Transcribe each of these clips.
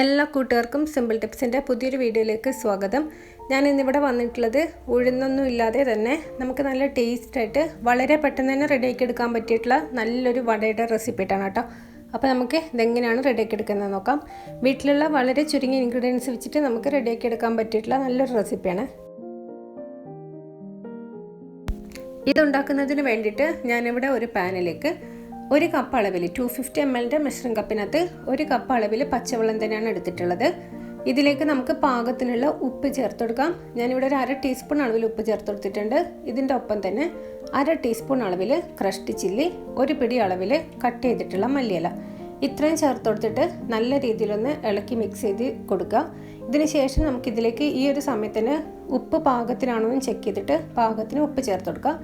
എല്ലാ കൂട്ടുകാർക്കും സിമ്പിൾ ടിപ്സിന്റെ പുതിയൊരു വീഡിയോയിലേക്ക് സ്വാഗതം. ഞാൻ ഇന്നിവിടെ വന്നിട്ടുള്ളത് ഉഴുന്നൊന്നും ഇല്ലാതെ തന്നെ നമുക്ക് നല്ല ടേസ്റ്റായിട്ട് വളരെ പെട്ടെന്ന് തന്നെ റെഡിയാക്കി എടുക്കാൻ പറ്റിയിട്ടുള്ള നല്ലൊരു വടയുടെ റെസിപ്പി ഇട്ടാണ് കേട്ടോ. അപ്പോൾ നമുക്ക് ഇതെങ്ങനെയാണ് റെഡിയാക്കി എടുക്കുന്നത് നോക്കാം. വീട്ടിലുള്ള വളരെ ചുരുങ്ങിയ ഇൻഗ്രീഡിയൻസ് വെച്ചിട്ട് നമുക്ക് റെഡിയാക്കി എടുക്കാൻ പറ്റിയിട്ടുള്ള നല്ലൊരു റെസിപ്പിയാണ് ഇതുണ്ടാക്കുന്നതിന് വേണ്ടിയിട്ട് ഞാനിവിടെ ഒരു പാനിലേക്ക് ഒരു കപ്പ് അളവിൽ ടു ഫിഫ്റ്റി എം എല്ലിന്റെ മെഷറിംഗ് കപ്പിനകത്ത് ഒരു കപ്പ് അളവിൽ പച്ചവെള്ളം തന്നെയാണ് എടുത്തിട്ടുള്ളത്. ഇതിലേക്ക് നമുക്ക് പാകത്തിനുള്ള ഉപ്പ് ചേർത്ത് കൊടുക്കാം. ഞാനിവിടെ ഒരു അര ടീസ്പൂൺ അളവിൽ ഉപ്പ് ചേർത്ത് കൊടുത്തിട്ടുണ്ട്. ഇതിന്റെ ഒപ്പം തന്നെ അര ടീസ്പൂൺ അളവിൽ ക്രഷ്ഡ് ചില്ലി ഒരു പിടി അളവിൽ കട്ട് ചെയ്തിട്ടുള്ള മല്ലിയില. ഇത്രയും ചേർത്ത് കൊടുത്തിട്ട് നല്ല രീതിയിലൊന്ന് ഇളക്കി മിക്സ് ചെയ്ത് കൊടുക്കുക. ഇതിന് ശേഷം നമുക്കിതിലേക്ക് ഈ ഒരു സമയത്തിന് ഉപ്പ് പാകത്തിനാണോ എന്ന് ചെക്ക് ചെയ്തിട്ട് പാകത്തിന് ഉപ്പ് ചേർത്ത് കൊടുക്കുക.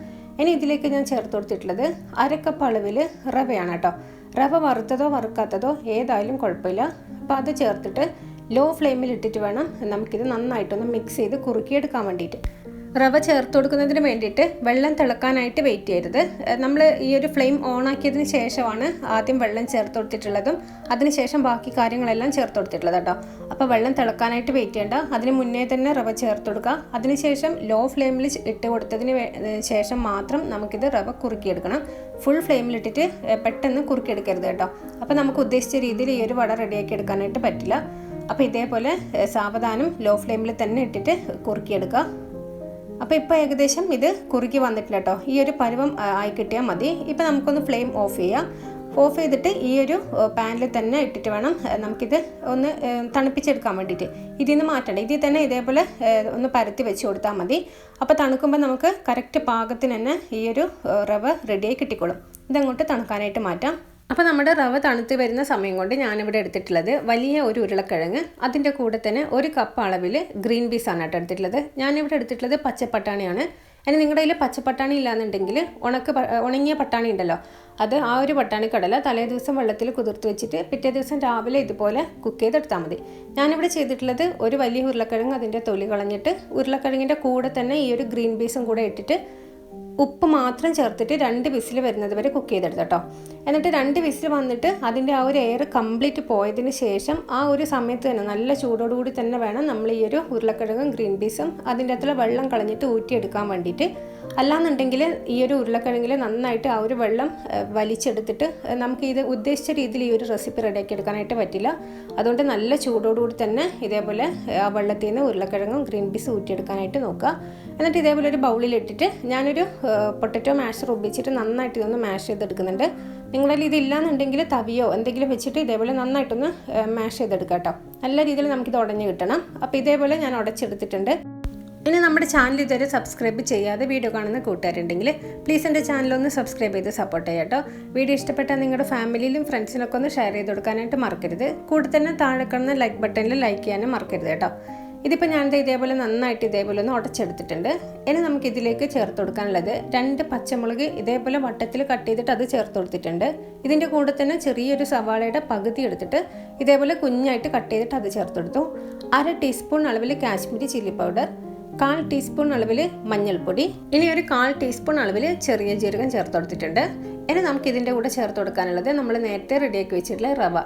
ഇനി ഇതിലേക്ക് ഞാൻ ചേർത്ത് കൊടുത്തിട്ടുള്ളത് അരക്കപ്പ് അളവിൽ റവയാണ് കേട്ടോ. റവ വറുത്തതോ വറുക്കാത്തതോ ഏതായാലും കുഴപ്പമില്ല. അപ്പോൾ അത് ചേർത്തിട്ട് ലോ ഫ്ലെയിമിൽ ഇട്ടിട്ട് വേണം നമുക്കിത് നന്നായിട്ടൊന്ന് മിക്സ് ചെയ്ത് കുറുക്കിയെടുക്കാൻ വേണ്ടിയിട്ട്. റവ ചേർത്ത് കൊടുക്കുന്നതിന് വേണ്ടിയിട്ട് വെള്ളം തിളക്കാനായിട്ട് വെയിറ്റ് ചെയ്യരുത്. നമ്മൾ ഈ ഒരു ഫ്ലെയിം ഓൺ ആക്കിയതിന് ശേഷമാണ് ആദ്യം വെള്ളം ചേർത്ത് കൊടുത്തിട്ടുള്ളതും അതിനുശേഷം ബാക്കി കാര്യങ്ങളെല്ലാം ചേർത്ത് കൊടുത്തിട്ടുള്ളത് കേട്ടോ അപ്പോൾ വെള്ളം തിളക്കാനായിട്ട് വെയിറ്റ് ചെയ്യേണ്ട. അതിന് മുന്നേ തന്നെ റവ ചേർത്ത് കൊടുക്കുക അതിനുശേഷം ലോ ഫ്ലെയിമിൽ ഇട്ട് കൊടുത്തതിന് ശേഷം മാത്രം നമുക്കിത് റവ കുറുക്കിയെടുക്കണം. ഫുൾ ഫ്ലെയിമിൽ ഇട്ടിട്ട് പെട്ടെന്ന് കുറുക്കിയെടുക്കരുത് കേട്ടോ അപ്പോൾ നമുക്ക് ഉദ്ദേശിച്ച രീതിയിൽ ഈ ഒരു വട റെഡിയാക്കി എടുക്കാനായിട്ട് പറ്റില്ല. അപ്പോൾ ഇതേപോലെ സാവധാനം ലോ ഫ്ലെയിമിൽ തന്നെ ഇട്ടിട്ട് കുറുക്കിയെടുക്കുക അപ്പോൾ ഇപ്പോൾ ഏകദേശം ഇത് കുറുകി വന്നിട്ടില്ല കേട്ടോ ഈ ഒരു പരുവം ആയി കിട്ടിയാൽ മതി. ഇപ്പോൾ നമുക്കൊന്ന് ഫ്ലെയിം ഓഫ് ചെയ്യാം. ഓഫ് ചെയ്തിട്ട് ഈ ഒരു പാനിൽ തന്നെ ഇട്ടിട്ട് വേണം നമുക്കിത് ഒന്ന് തണുപ്പിച്ചെടുക്കാൻ വേണ്ടിയിട്ട്. ഇതിൽ നിന്ന് മാറ്റണം ഇതിൽ തന്നെ ഇതേപോലെ ഒന്ന് പരത്തി വെച്ച് കൊടുത്താൽ മതി. അപ്പോൾ തണുക്കുമ്പോൾ നമുക്ക് കറക്റ്റ് പാകത്തിന് തന്നെ ഈ ഒരു റവ റെഡിയായി കിട്ടിക്കോളും. ഇതങ്ങോട്ട് തണുക്കാനായിട്ട് മാറ്റാം. അപ്പോൾ നമ്മുടെ റവ തണുത്ത് വരുന്ന സമയം കൊണ്ട് ഞാനിവിടെ എടുത്തിട്ടുള്ളത് വലിയ ഒരു ഉരുളക്കിഴങ്ങ്. അതിന്റെ കൂടെ തന്നെ ഒരു കപ്പ് അളവിൽ ഗ്രീൻ പീസാണ് കേട്ടോ എടുത്തിട്ടുള്ളത്. ഞാനിവിടെ എടുത്തിട്ടുള്ളത് പച്ചപ്പട്ടാണിയാണ്. അതിന് നിങ്ങളുടെ കയ്യിൽ പച്ചപ്പട്ടാണി ഇല്ലാന്നുണ്ടെങ്കിൽ ഉണക്ക് ഉണങ്ങിയ പട്ടാണി ഉണ്ടല്ലോ അത് ആ ഒരു പട്ടാണി കടല തലേ ദിവസം വെള്ളത്തിൽ കുതിർത്ത് വെച്ചിട്ട് പിറ്റേ ദിവസം രാവിലെ ഇതുപോലെ കുക്ക് ചെയ്തെടുത്താൽ മതി. ഞാനിവിടെ ചെയ്തിട്ടുള്ളത് ഒരു വലിയ ഉരുളക്കിഴങ്ങ് അതിന്റെ തൊലി കളഞ്ഞിട്ട് ഉരുളക്കിഴങ്ങിന്റെ കൂടെ തന്നെ ഈ ഒരു ഗ്രീൻ പീസും കൂടെ ഇട്ടിട്ട് ഉപ്പ് മാത്രം ചേർത്തിട്ട് രണ്ട് വിസിൽ വരുന്നത് വരെ കുക്ക് ചെയ്തെടുത്തു കേട്ടോ. എന്നിട്ട് രണ്ട് വിസിൽ വന്നിട്ട് അതിന്റെ ആ ഒരു എയർ കംപ്ലീറ്റ് പോയതിന് ശേഷം ആ ഒരു സമയത്ത് തന്നെ നല്ല ചൂടോടുകൂടി തന്നെ വേണം നമ്മൾ ഈ ഒരു ഉരുളക്കിഴങ്ങും ഗ്രീൻ പീസും അതിന്റെ അകത്തുള്ള വെള്ളം കളഞ്ഞിട്ട് ഊറ്റിയെടുക്കാൻ വേണ്ടിയിട്ട്. അല്ലാന്നുണ്ടെങ്കിൽ ഈ ഒരു ഉരുളക്കിഴങ്ങിൽ നന്നായിട്ട് ആ ഒരു വെള്ളം വലിച്ചെടുത്തിട്ട് നമുക്ക് ഇത് ഉദ്ദേശിച്ച രീതിയിൽ ഈ ഒരു റെസിപ്പി റെഡിയാക്കി എടുക്കാനായിട്ട് പറ്റില്ല. അതുകൊണ്ട് നല്ല ചൂടോടുകൂടി തന്നെ ഇതേപോലെ ആ വെള്ളത്തിൽ നിന്ന് ഉരുളക്കിഴങ്ങും ഗ്രീൻ പീസ് ഊറ്റിയെടുക്കാനായിട്ട് നോക്കുക. എന്നിട്ട് ഇതേപോലെ ഒരു ബൗളിലിട്ടിട്ട് ഞാനൊരു പൊട്ടറ്റോ മാഷർ ഉപയോഗിച്ചിട്ട് നന്നായിട്ട് ഇതൊന്ന് മാഷ് ചെയ്തെടുക്കുന്നുണ്ട്. നിങ്ങളുടെ ഇത് ഇല്ലാന്നുണ്ടെങ്കിൽ തവിയോ എന്തെങ്കിലും വെച്ചിട്ട് ഇതേപോലെ നന്നായിട്ടൊന്ന് മാഷ് ചെയ്തെടുക്കാം കേട്ടോ നല്ല രീതിയിൽ നമുക്കിത് ഉടഞ്ഞ് കിട്ടണം. അപ്പോൾ ഇതേപോലെ ഞാൻ ഉടച്ചെടുത്തിട്ടുണ്ട്. ഇനി നമ്മുടെ ചാനൽ ഇതുവരെ സബ്സ്ക്രൈബ് ചെയ്യാതെ വീഡിയോ കാണുന്ന കൂട്ടുകാരുണ്ടെങ്കിൽ പ്ലീസ് എന്റെ ചാനലൊന്ന് സബ്സ്ക്രൈബ് ചെയ്ത് സപ്പോർട്ട് ചെയ്യാം കേട്ടോ വീഡിയോ ഇഷ്ടപ്പെട്ടാൽ നിങ്ങളുടെ ഫാമിലിയിലും ഫ്രണ്ട്സിനൊക്കെ ഒന്ന് ഷെയർ ചെയ്ത് കൊടുക്കാനായിട്ട് മറക്കരുത്. കൂടെ തന്നെ താഴെ കാണുന്ന ലൈക്ക് ബട്ടണിൽ ലൈക്ക് ചെയ്യാനും മറക്കരുത് കേട്ടോ ഇതിപ്പോൾ ഞാനിത് ഇതേപോലെ നന്നായിട്ട് ഇതേപോലെ ഒന്ന് ഉടച്ചെടുത്തിട്ടുണ്ട്. ഇനി നമുക്ക് ഇതിലേക്ക് ചേർത്ത് കൊടുക്കാനുള്ളത് രണ്ട് പച്ചമുളക് ഇതേപോലെ വട്ടത്തിൽ കട്ട് ചെയ്തിട്ട് അത് ചേർത്ത് കൊടുത്തിട്ടുണ്ട്. ഇതിന്റെ കൂടെ തന്നെ ചെറിയൊരു സവാളയുടെ പകുതി എടുത്തിട്ട് ഇതേപോലെ കുഞ്ഞായിട്ട് കട്ട് ചെയ്തിട്ട് അത് ചേർത്ത് കൊടുത്തു. അര ടീസ്പൂൺ അളവിൽ കാശ്മീരി ചില്ലി പൗഡർ കാൽ ടീസ്പൂൺ അളവിൽ മഞ്ഞൾപ്പൊടി. ഇനി ഒരു കാൽ ടീസ്പൂൺ അളവിൽ ചെറിയ ജീരകം ചേർത്ത് കൊടുത്തിട്ടുണ്ട്. ഇനി നമുക്ക് ഇതിന്റെ കൂടെ ചേർത്ത് കൊടുക്കാനുള്ളത് നമ്മൾ നേരത്തെ റെഡിയാക്കി വെച്ചിട്ടുള്ള റവ.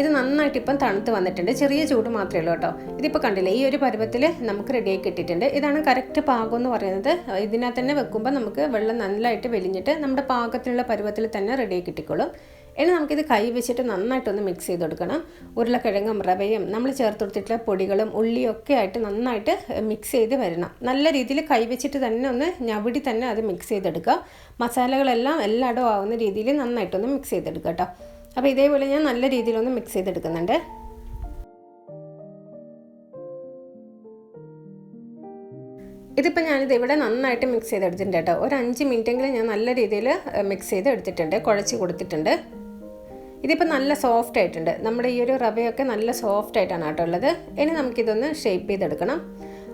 ഇത് നന്നായിട്ട് ഇപ്പം തണുത്ത് വന്നിട്ടുണ്ട്. ചെറിയ ചൂട് മാത്രമേ ഉള്ളൂ കേട്ടോ. ഇതിപ്പോൾ കണ്ടില്ലേ ഈ ഒരു പരുവത്തിൽ നമുക്ക് റെഡിയാക്കി ഇട്ടിട്ടുണ്ട്. ഇതാണ് കറക്റ്റ് പാകം എന്ന് പറയുന്നത്. ഇതിനകത്ത് തന്നെ വെക്കുമ്പോൾ നമുക്ക് വെള്ളം നല്ലതായിട്ട് വെലിഞ്ഞിട്ട് നമ്മുടെ പാകത്തിനുള്ള പരുവത്തിൽ തന്നെ റെഡിയാക്കി കിട്ടിക്കോളും ഇനി നമുക്കിത് കൈ വെച്ചിട്ട് നന്നായിട്ടൊന്ന് മിക്സ് ചെയ്ത് കൊടുക്കണം. ഉരുളക്കിഴങ്ങും റവയും നമ്മൾ ചേർത്ത് കൊടുത്തിട്ടുള്ള പൊടികളും ഉള്ളിയും ഒക്കെ ആയിട്ട് നന്നായിട്ട് മിക്സ് ചെയ്ത് വരണം. നല്ല രീതിയിൽ കൈ വെച്ചിട്ട് തന്നെ ഒന്ന് ഞവിടി തന്നെ അത് മിക്സ് ചെയ്തെടുക്കുക. മസാലകളെല്ലാം എല്ലായിടവും ആവുന്ന രീതിയിൽ നന്നായിട്ടൊന്ന് മിക്സ് ചെയ്തെടുക്കുക കേട്ടോ അപ്പോൾ ഇതേപോലെ ഞാൻ നല്ല രീതിയിലൊന്ന് മിക്സ് ചെയ്തെടുക്കുന്നുണ്ട്. ഇതിപ്പോൾ ഞാനിത് ഇവിടെ നന്നായിട്ട് മിക്സ് ചെയ്തെടുത്തിട്ടുണ്ട് കേട്ടോ ഒരു അഞ്ച് മിനിറ്റെങ്കിലും ഞാൻ നല്ല രീതിയിൽ മിക്സ് ചെയ്ത് എടുത്തിട്ടുണ്ട് കുഴച്ച് കൊടുത്തിട്ടുണ്ട്. ഇതിപ്പോൾ നല്ല സോഫ്റ്റ് ആയിട്ടുണ്ട്. നമ്മുടെ ഈ ഒരു റവയൊക്കെ നല്ല സോഫ്റ്റ് ആയിട്ടാണ് കേട്ടോ ഉള്ളത്. ഇനി നമുക്കിതൊന്ന് ഷേപ്പ് ചെയ്തെടുക്കണം.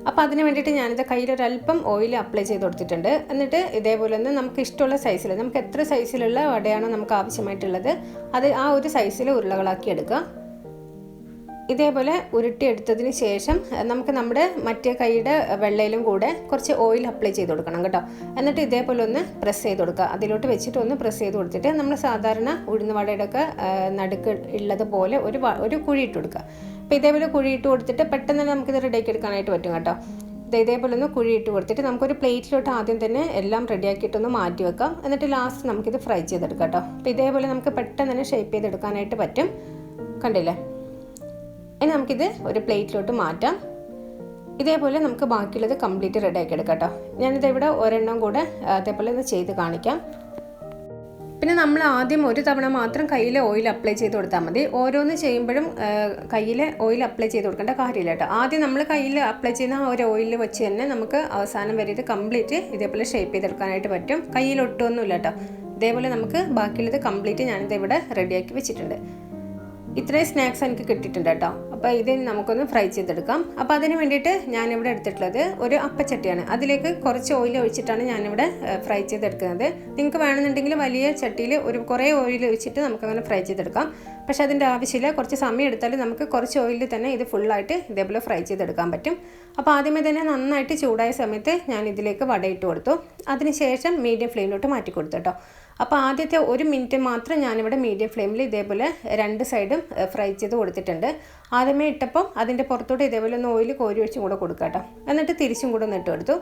അപ്പോൾ അതിന് വേണ്ടിയിട്ട് ഞാനിത് കയ്യിലൊരല്പം ഓയിൽ അപ്ലൈ ചെയ്ത് കൊടുത്തിട്ടുണ്ട്. എന്നിട്ട് ഇതേപോലെ ഒന്ന് നമുക്ക് ഇഷ്ടമുള്ള സൈസിൽ നമുക്ക് എത്ര സൈസിലുള്ള വടയാണോ നമുക്ക് ആവശ്യമായിട്ടുള്ളത് അത് ആ ഒരു സൈസിൽ ഉരുളകളാക്കി എടുക്കുക ഇതേപോലെ ഉരുട്ടിയെടുത്തതിന് ശേഷം നമുക്ക് നമ്മുടെ മറ്റേ കൈയുടെ വെള്ളയിലും കൂടെ കുറച്ച് ഓയിൽ അപ്ലൈ ചെയ്ത് കൊടുക്കണം കേട്ടോ. എന്നിട്ട് ഇതേപോലെ ഒന്ന് പ്രസ് ചെയ്ത് കൊടുക്കുക. അതിലോട്ട് വെച്ചിട്ട് ഒന്ന് പ്രസ് ചെയ്ത് കൊടുത്തിട്ട് നമ്മൾ സാധാരണ ഉഴുന്ന് ഒക്കെ നടുക്ക് ഉള്ളതുപോലെ ഒരു ഒരു കുഴി ഇട്ട് കൊടുക്കുക. അപ്പോൾ ഇതേപോലെ കുഴി ഇട്ട് കൊടുത്തിട്ട് പെട്ടെന്ന് തന്നെ നമുക്കിത് റെഡിയാക്കി എടുക്കാനായിട്ട് പറ്റും കേട്ടോ. ഇത് ഇതേപോലെ ഒന്ന് കുഴി ഇട്ട് കൊടുത്തിട്ട് നമുക്കൊരു പ്ലേറ്റിലോട്ട് ആദ്യം തന്നെ എല്ലാം റെഡിയാക്കിയിട്ടൊന്ന് മാറ്റി വെക്കാം. എന്നിട്ട് ലാസ്റ്റ് നമുക്കിത് ഫ്രൈ ചെയ്തെടുക്കാം കേട്ടോ. അപ്പോൾ ഇതേപോലെ നമുക്ക് പെട്ടെന്ന് തന്നെ ഷേപ്പ് ചെയ്തെടുക്കാനായിട്ട് പറ്റും. കണ്ടില്ലേ? ഇനി നമുക്കിത് ഒരു പ്ലേറ്റിലോട്ട് മാറ്റാം. ഇതേപോലെ നമുക്ക് ബാക്കിയുള്ളത് കംപ്ലീറ്റ് റെഡി ആക്കി എടുക്കാം കേട്ടോ. ഞാനിത് ഇവിടെ ഒരെണ്ണം കൂടെ അതേപോലെ ഒന്ന് ചെയ്ത് കാണിക്കാം. പിന്നെ നമ്മൾ ആദ്യം ഒരു തവണ മാത്രം കയ്യിൽ ഓയിൽ അപ്ലൈ ചെയ്ത് കൊടുത്താൽ മതി. ഓരോന്ന് ചെയ്യുമ്പോഴും കയ്യിൽ ഓയിൽ അപ്ലൈ ചെയ്ത് കൊടുക്കേണ്ട കാര്യമില്ല കേട്ടോ. ആദ്യം നമ്മൾ കയ്യിൽ അപ്ലൈ ചെയ്യുന്ന ആ ഒരു ഓയിൽ വെച്ച് തന്നെ നമുക്ക് അവസാനം വരെ ഇത് കംപ്ലീറ്റ് ഇതേപോലെ ഷേപ്പ് ചെയ്തെടുക്കാനായിട്ട് പറ്റും. കയ്യിൽ ഒട്ടുമൊന്നുമില്ല കേട്ടോ. ഇതേപോലെ നമുക്ക് ബാക്കിയുള്ളത് കംപ്ലീറ്റ് ഞാനിത് ഇവിടെ റെഡിയാക്കി വെച്ചിട്ടുണ്ട്. ഇത്രയും സ്നാക്സ് എനിക്ക് കിട്ടിയിട്ടുണ്ട് കേട്ടോ. അപ്പോൾ ഇത് നമുക്കൊന്ന് ഫ്രൈ ചെയ്തെടുക്കാം. അപ്പോൾ അതിന് വേണ്ടിയിട്ട് ഞാനിവിടെ എടുത്തിട്ടുള്ളത് ഒരു അപ്പച്ചട്ടിയാണ്. അതിലേക്ക് കുറച്ച് ഓയിൽ ഒഴിച്ചിട്ടാണ് ഞാനിവിടെ ഫ്രൈ ചെയ്തെടുക്കുന്നത്. നിങ്ങൾക്ക് വേണമെന്നുണ്ടെങ്കിൽ വലിയ ചട്ടിയിൽ ഒരു കുറേ ഓയിൽ ഒഴിച്ചിട്ട് നമുക്കങ്ങനെ ഫ്രൈ ചെയ്തെടുക്കാം. പക്ഷേ അതിന്റെ ആവശ്യമില്ല. കുറച്ച് സമയം എടുത്താൽ നമുക്ക് കുറച്ച് ഓയിലിൽ തന്നെ ഇത് ഫുള്ളായിട്ട് ഇതേപോലെ ഫ്രൈ ചെയ്തെടുക്കാൻ പറ്റും. അപ്പോൾ ആദ്യമേ തന്നെ നന്നായിട്ട് ചൂടായ സമയത്ത് ഞാൻ ഇതിലേക്ക് വടയിട്ട് കൊടുത്തു. അതിനുശേഷം മീഡിയം ഫ്ലെയിമിലോട്ട് മാറ്റി കൊടുത്തു കേട്ടോ. അപ്പോൾ ആദ്യത്തെ ഒരു മിനിറ്റ് മാത്രം ഞാനിവിടെ മീഡിയം ഫ്ലെയിമിൽ ഇതേപോലെ രണ്ട് സൈഡും ഫ്രൈ ചെയ്ത് കൊടുത്തിട്ടുണ്ട്. ആദ്യമേ ഇട്ടപ്പം അതിന്റെ പുറത്തോട്ട് ഇതേപോലെ ഒന്ന് ഓയിൽ കോരി ഒഴിച്ചും കൂടെ കൊടുക്കുക കേട്ടോ. എന്നിട്ട് തിരിച്ചും കൂടെ ഒന്ന് ഇട്ട്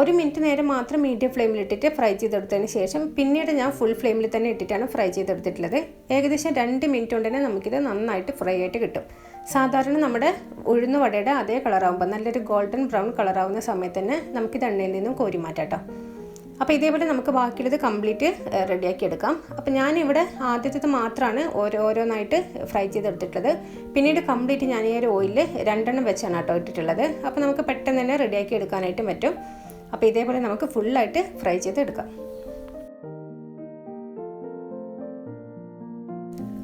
ഒരു മിനിറ്റ് നേരം മാത്രം മീഡിയം ഫ്ലെയിമിൽ ഇട്ടിട്ട് ഫ്രൈ ചെയ്തെടുത്തതിന് ശേഷം പിന്നീട് ഞാൻ ഫുൾ ഫ്ലെയിമിൽ തന്നെ ഇട്ടിട്ടാണ് ഫ്രൈ ചെയ്തെടുത്തിട്ടുള്ളത്. ഏകദേശം രണ്ട് മിനിറ്റ് കൊണ്ട് തന്നെ നമുക്കിത് നന്നായിട്ട് ഫ്രൈ ആയിട്ട് കിട്ടും. സാധാരണ നമ്മുടെ ഉഴുന്ന വടയുടെ അതേ കളറാകുമ്പോൾ നല്ലൊരു ഗോൾഡൻ ബ്രൗൺ കളറാവുന്ന സമയത്ത് തന്നെ നമുക്കിത് എണ്ണയിൽ നിന്നും കോരി മാറ്റാം അപ്പോൾ ഇതേപോലെ നമുക്ക് ബാക്കിയുള്ളത് കംപ്ലീറ്റ് റെഡിയാക്കി എടുക്കാം അപ്പോൾ ഞാനിവിടെ ആദ്യത്തേത് മാത്രമാണ് ഓരോരോന്നായിട്ട് ഫ്രൈ ചെയ്തെടുത്തിട്ടുള്ളത്. പിന്നീട് കംപ്ലീറ്റ് ഞാൻ ഈ ഒരു ഓയിലിൽ രണ്ടെണ്ണം വെച്ചാണ് കേട്ടോ ഇട്ടിട്ടുള്ളത്. അപ്പോൾ നമുക്ക് പെട്ടെന്ന് തന്നെ റെഡിയാക്കി എടുക്കാനായിട്ട് പറ്റും. അപ്പോൾ ഇതേപോലെ നമുക്ക് ഫുള്ളായിട്ട് ഫ്രൈ ചെയ്തെടുക്കാം.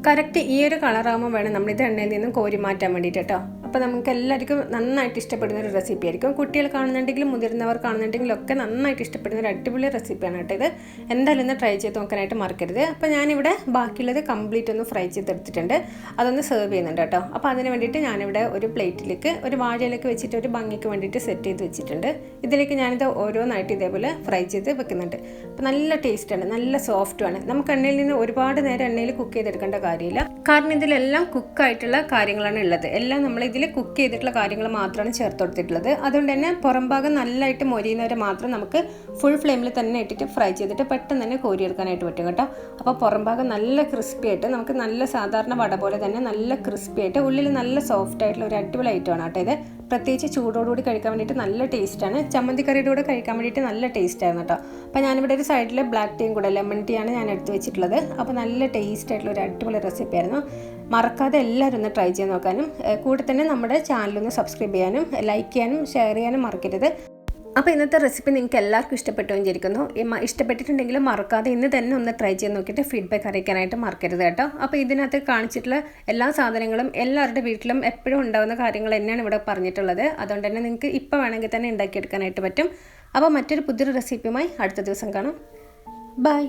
കറക്റ്റ് ഈ ഒരു കളറാകുമ്പോൾ വേണം നമ്മൾ ഇത് എണ്ണയിൽ നിന്നും കോരി മാറ്റാൻ വേണ്ടിയിട്ട് കേട്ടോ. അപ്പോൾ നമുക്ക് എല്ലാവർക്കും നന്നായിട്ട് ഇഷ്ടപ്പെടുന്ന ഒരു റെസിപ്പി ആയിരിക്കും. കുട്ടികൾ കാണുന്നുണ്ടെങ്കിലും മുതിർന്നവർ കാണുന്നുണ്ടെങ്കിലും ഒക്കെ നന്നായിട്ട് ഇഷ്ടപ്പെടുന്ന ഒരു അടിപൊളി റെസിപ്പിയാണ് കേട്ടോ ഇത്. എന്തായാലും ഒന്ന് ട്രൈ ചെയ്ത് നോക്കാനായിട്ട് മറക്കരുത്. അപ്പോൾ ഞാനിവിടെ ബാക്കിയുള്ളത് കംപ്ലീറ്റ് ഒന്ന് ഫ്രൈ ചെയ്തെടുത്തിട്ടുണ്ട്. അതൊന്ന് സെർവ് ചെയ്യുന്നുണ്ട് കേട്ടോ. അപ്പോൾ അതിന് വേണ്ടിയിട്ട് ഞാനിവിടെ ഒരു പ്ലേറ്റിലേക്ക് ഒരു വാഴയിലേക്ക് വെച്ചിട്ട് ഒരു ഭംഗിക്ക് വേണ്ടിയിട്ട് സെറ്റ് ചെയ്ത് വെച്ചിട്ടുണ്ട്. ഇതിലേക്ക് ഞാനിത് ഓരോന്നായിട്ട് ഇതേപോലെ ഫ്രൈ ചെയ്ത് വെക്കുന്നുണ്ട്. അപ്പോൾ നല്ല ടേസ്റ്റാണ് നല്ല സോഫ്റ്റുമാണ് നമുക്ക് എണ്ണയിൽ നിന്ന് ഒരുപാട് നേരം എണ്ണയിൽ കുക്ക് ചെയ്തെടുക്കേണ്ട കാര്യമില്ല. കാരണം ഇതിലെല്ലാം കുക്കായിട്ടുള്ള കാര്യങ്ങളാണ് ഉള്ളത്. എല്ലാം നമ്മൾ ഇതിൽ കുക്ക് ചെയ്തിട്ടുള്ള കാര്യങ്ങൾ മാത്രമാണ് ചേർത്ത് കൊടുത്തിട്ടുള്ളത്. അതുകൊണ്ട് തന്നെ പുറം ഭാഗം നല്ലതായിട്ട് മൊരിയുന്നവരെ മാത്രം നമുക്ക് ഫുൾ ഫ്ലെയിമിൽ തന്നെ ഇട്ടിട്ട് ഫ്രൈ ചെയ്തിട്ട് പെട്ടെന്ന് തന്നെ കോരിയെടുക്കാനായിട്ട് പറ്റും കേട്ടോ. അപ്പോൾ പുറം ഭാഗം നല്ല ക്രിസ്പി ആയിട്ട് നമുക്ക് നല്ല സാധാരണ വട പോലെ തന്നെ നല്ല ക്രിസ്പി ആയിട്ട് ഉള്ളിൽ നല്ല സോഫ്റ്റ് ആയിട്ടുള്ള ഒരു അടിപൊളി ഐറ്റം ആണ് കേട്ടോ ഇത്. പ്രത്യേകിച്ച് ചൂടോടുകൂടി കഴിക്കാൻ വേണ്ടിയിട്ട് നല്ല ടേസ്റ്റാണ് ചമ്മന്തി കറിയുടെ കൂടെ കഴിക്കാൻ വേണ്ടിയിട്ട് നല്ല ടേസ്റ്റ് ആയിരുന്നു കേട്ടോ. അപ്പോൾ ഞാനിവിടെ ഒരു സൈഡിൽ ബ്ലാക്ക് ടീയും കൂടെ ലെമൺ ടീ ആണ് ഞാൻ എടുത്ത് വെച്ചിട്ടുള്ളത്. അപ്പോൾ നല്ല ടേസ്റ്റ് ആയിട്ടുള്ള ഒരു അടിപൊളി റെസിപ്പി ആയിരുന്നു. മറക്കാതെ എല്ലാവരും ഒന്ന് ട്രൈ ചെയ്ത് നോക്കാനും കൂടെ തന്നെ നമ്മുടെ ചാനലൊന്ന് സബ്സ്ക്രൈബ് ചെയ്യാനും ലൈക്ക് ചെയ്യാനും ഷെയർ ചെയ്യാനും മറക്കരുത്. അപ്പോൾ ഇന്നത്തെ റെസിപ്പി നിങ്ങൾക്ക് എല്ലാവർക്കും ഇഷ്ടപ്പെട്ടു വിചാരിക്കുന്നു. ഇഷ്ടപ്പെട്ടിട്ടുണ്ടെങ്കിൽ മറക്കാതെ ഇന്ന് തന്നെ ഒന്ന് ട്രൈ ചെയ്ത് നോക്കിയിട്ട് ഫീഡ്ബാക്ക് അറിയിക്കാനായിട്ട് മറക്കരുത് കേട്ടോ. അപ്പോൾ ഇതിനകത്ത് കാണിച്ചിട്ടുള്ള എല്ലാ സാധനങ്ങളും എല്ലാവരുടെ വീട്ടിലും എപ്പോഴും ഉണ്ടാകുന്ന കാര്യങ്ങൾ തന്നെയാണ് ഇവിടെ പറഞ്ഞിട്ടുള്ളത്. അതുകൊണ്ട് തന്നെ നിങ്ങൾക്ക് ഇപ്പോൾ വേണമെങ്കിൽ തന്നെ ഉണ്ടാക്കിയെടുക്കാനായിട്ട് പറ്റും. അപ്പോൾ മറ്റൊരു പുതിയൊരു റെസിപ്പിയുമായി അടുത്ത ദിവസം കാണാം. ബൈ